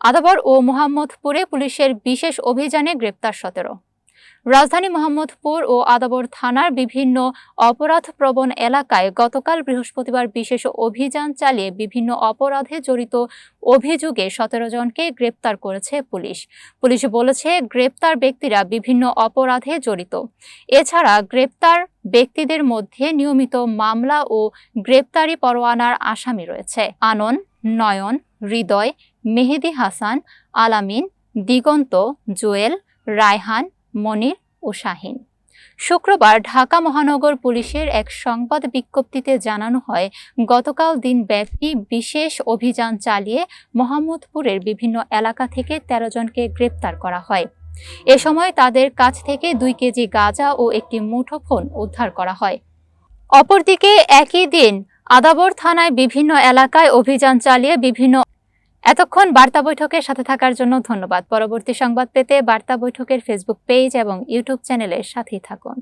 আদাবর ও মোহাম্মদপুরে পুলিশের বিশেষ অভিযানে গ্রেপ্তার সতেরো। রাজধানী মোহাম্মদপুর ও আদাবর থানার বিভিন্ন অপরাধপ্রবণ এলাকায় গতকাল বৃহস্পতিবার বিশেষ অভিযান চালিয়ে বিভিন্ন অপরাধে জড়িত অভিযোগে সতেরো জনকে গ্রেপ্তার করেছে পুলিশ। পুলিশ বলেছে, গ্রেপ্তার ব্যক্তিরা বিভিন্ন অপরাধে জড়িত। এছাড়া গ্রেপ্তার ব্যক্তিদের মধ্যে নিয়মিত মামলা ও গ্রেপ্তারি পরোয়ানার আসামি রয়েছে। আনন, নয়ন, হৃদয় মেহেদি হাসান, আলামিন, দিগন্ত, জুয়েল, রায়হান, মনির ও শাহিন। শুক্রবার ঢাকা মহানগর পুলিশের এক সংবাদ বিজ্ঞপ্তিতে জানানো হয়, গতকাল দিনব্যাপী বিশেষ অভিযান চালিয়ে মোহাম্মদপুরের বিভিন্ন এলাকা থেকে ১৩ জনকে গ্রেপ্তার করা হয়। এ সময় তাদের কাছ থেকে দুই কেজি গাঁজা ও একটি মুঠোফোন উদ্ধার করা হয়। অপরদিকে একই দিন আদাবর থানায় বিভিন্ন এলাকায় অভিযান চালিয়ে বিভিন্ন এতক্ষণ বার্তা বৈঠকের সাথে থাকার জন্য ধন্যবাদ। পরবর্তী সংবাদ পেতে বার্তা বৈঠকের ফেসবুক পেজ এবং ইউটিউব চ্যানেলের সাথেই থাকুন।